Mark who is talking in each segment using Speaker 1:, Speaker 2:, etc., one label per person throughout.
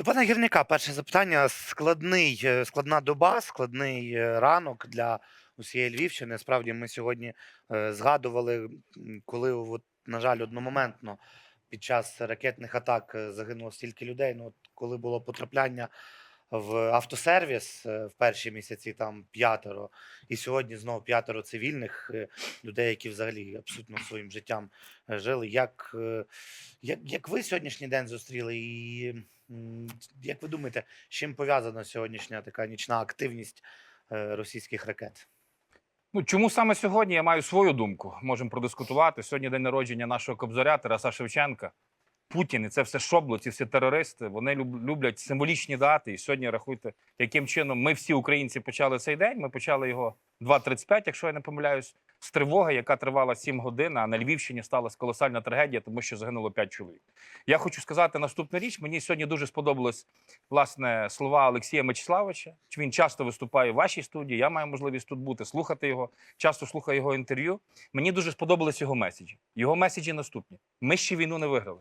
Speaker 1: До пана гірника перше запитання. Складний, е, складна доба, складний е, ранок для усієї Львівщини. Справді, ми сьогодні е, згадували, коли, от, на жаль, одномоментно під час ракетних атак загинуло стільки людей. Ну, коли було потрапляння в автосервіс е, в перші місяці, там п'ятеро, і сьогодні знову п'ятеро цивільних е, людей, які взагалі абсолютно своїм життям е, жили. Як, як, як ви сьогоднішній день зустріли? І як ви думаєте, з чим пов'язана сьогоднішня така нічна активність російських ракет?
Speaker 2: Ну чому саме сьогодні я маю свою думку? Можемо продискутувати. Сьогодні день народження нашого кобзаря Тараса Шевченка. Путін і це все шобло, ці всі терористи. Вони люб- люблять символічні дати. І сьогодні рахуйте, яким чином ми всі українці почали цей день. Ми почали його 2.35, якщо я не помиляюсь, з тривоги, яка тривала 7 годин. А на Львівщині сталася колосальна трагедія, тому що загинуло 5 чоловік. Я хочу сказати наступну річ. Мені сьогодні дуже сподобалось власне слова Олексія Мечиславовича. Він часто виступає в вашій студії. Я маю можливість тут бути, слухати його. Часто слухаю його інтерв'ю. Мені дуже сподобались його меседжі. Його меседжі наступні: ми ще війну не виграли.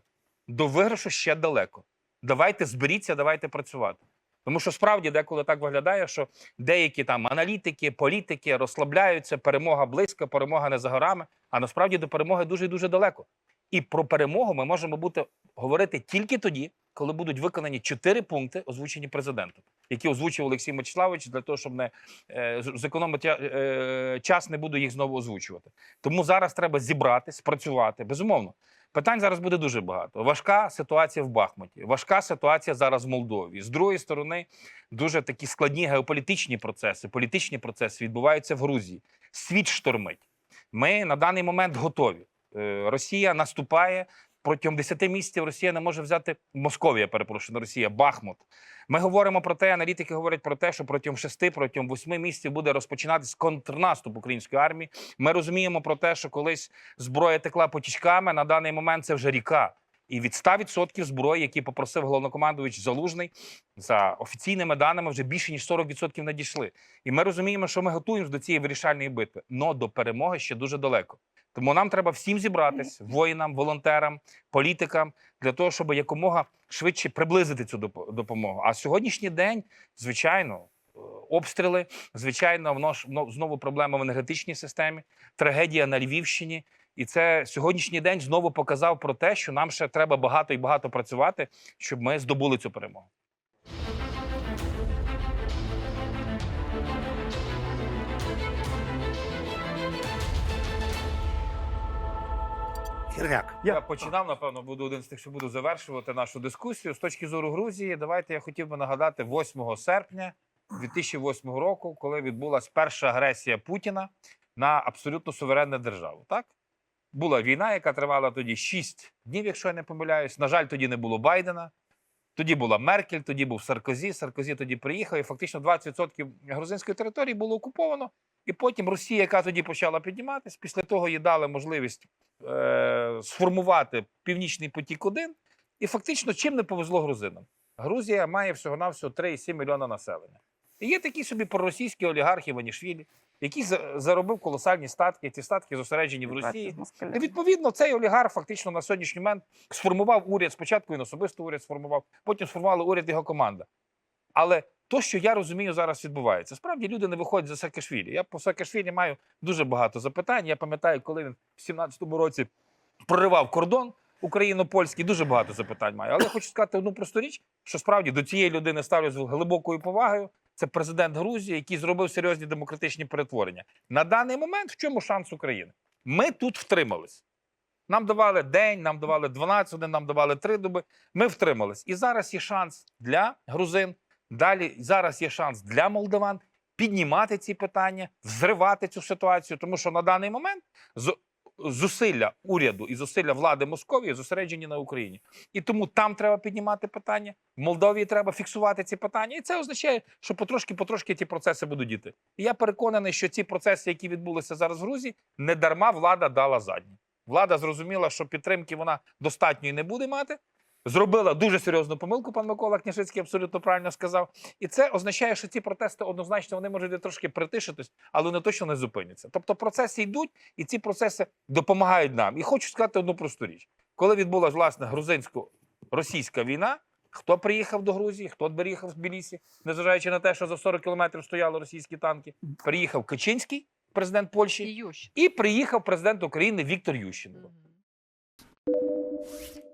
Speaker 2: До виграшу ще далеко. Давайте зберіться, давайте працювати. Тому що справді деколи так виглядає, що деякі там аналітики, політики розслабляються, перемога близько, перемога не за горами. А насправді до перемоги дуже і дуже далеко. І про перемогу ми можемо бути говорити тільки тоді, коли будуть виконані чотири пункти, озвучені президентом, які озвучив Олексій Мечиславович для того, щоб не е, зекономити е, час, не буду їх знову озвучувати. Тому зараз треба зібратись, працювати. Безумовно, питань зараз буде дуже багато. Важка ситуація в Бахмуті, важка ситуація зараз в Молдові. З другої сторони, дуже такі складні геополітичні процеси, політичні процеси відбуваються в Грузії. Світ штормить. Ми на даний момент готові. Е, Росія наступає. Протягом 10 місяців Росія не може взяти Московія, перепрошую, Росія, Бахмут. Ми говоримо про те, аналітики говорять про те, що протягом 6, протягом 8 місяців буде розпочинатись контрнаступ української армії. Ми розуміємо про те, що колись зброя текла потічками. На даний момент це вже ріка. І від 100% зброї, які попросив головнокомандувач Залужний, за офіційними даними вже більше ніж 40% надійшли. І ми розуміємо, що ми готуємося до цієї вирішальної битви. Но до перемоги ще дуже далеко. Тому нам треба всім зібратись воїнам, волонтерам, політикам для того, щоб якомога швидше приблизити цю допомогу. А сьогоднішній день, звичайно, е, обстріли, звичайно, воно ж знову проблема в енергетичній системі, трагедія на Львівщині. І це сьогоднішній день знову показав про те, що нам ще треба багато і багато працювати, щоб ми здобули цю перемогу.
Speaker 1: Гірняк.
Speaker 2: Я починав, напевно, буду один з тих, що буду завершувати нашу дискусію. З точки зору Грузії, давайте я хотів би нагадати 8 серпня 2008 року, коли відбулася перша агресія Путіна на абсолютно суверенну державу. Так була війна, яка тривала тоді 6 днів, якщо я не помиляюсь. На жаль, тоді не було Байдена. Тоді була Меркель, тоді був Саркозі. Саркозі тоді приїхав, і фактично 20% грузинської території було окуповано. І потім Росія, яка тоді почала підніматись, після того їй дали можливість е, сформувати Північний потік 1 І фактично, чим не повезло грузинам? Грузія має всього-навсього 3,7 мільйона населення. І є такі собі проросійські олігархи Ванішвілі, який за- заробив колосальні статки. Ці статки зосереджені в Росії. І відповідно цей олігарх фактично на сьогоднішній момент сформував уряд. Спочатку він особисто уряд сформував, потім сформували уряд його команда. Але то, що я розумію, зараз відбувається. Справді люди не виходять за Саакашвілі. Я по Саакашвілі маю дуже багато запитань. Я пам'ятаю, коли він в 17-му році проривав кордон україно-польський, дуже багато запитань маю. Але я хочу сказати одну просту річ, що справді до цієї людини ставлю з глибокою повагою. Це президент Грузії, який зробив серйозні демократичні перетворення. На даний момент в чому шанс України? Ми тут втримались. Нам давали день, нам давали 12 годин, нам давали 3 доби. Ми втримались. І зараз є шанс для грузин. Далі зараз є шанс для молдаван піднімати ці питання, взривати цю ситуацію, тому що на даний момент з- зусилля уряду і зусилля влади Московії зосереджені на Україні. І тому там треба піднімати питання. В Молдові треба фіксувати ці питання. І це означає, що потрошки-потрошки ті процеси будуть діти. І я переконаний, що ці процеси, які відбулися зараз в Грузії, не дарма влада дала задні. Влада зрозуміла, що підтримки вона достатньої не буде мати. Зробила дуже серйозну помилку, пан Микола Княжицький абсолютно правильно сказав. І це означає, що ці протести однозначно вони можуть трошки притишитись, але вони точно не зупиняться. Тобто процеси йдуть, і ці процеси допомагають нам. І хочу сказати одну просту річ: коли відбулася власне грузинсько-російська війна, Хто приїхав до Грузії, хто приїхав з Тбілісі, незважаючи на те, що за 40 кілометрів стояли російські танки. Приїхав Качинський, президент Польщі,
Speaker 3: Ющ.
Speaker 2: і приїхав президент України Віктор Ющенко.
Speaker 3: Мгм.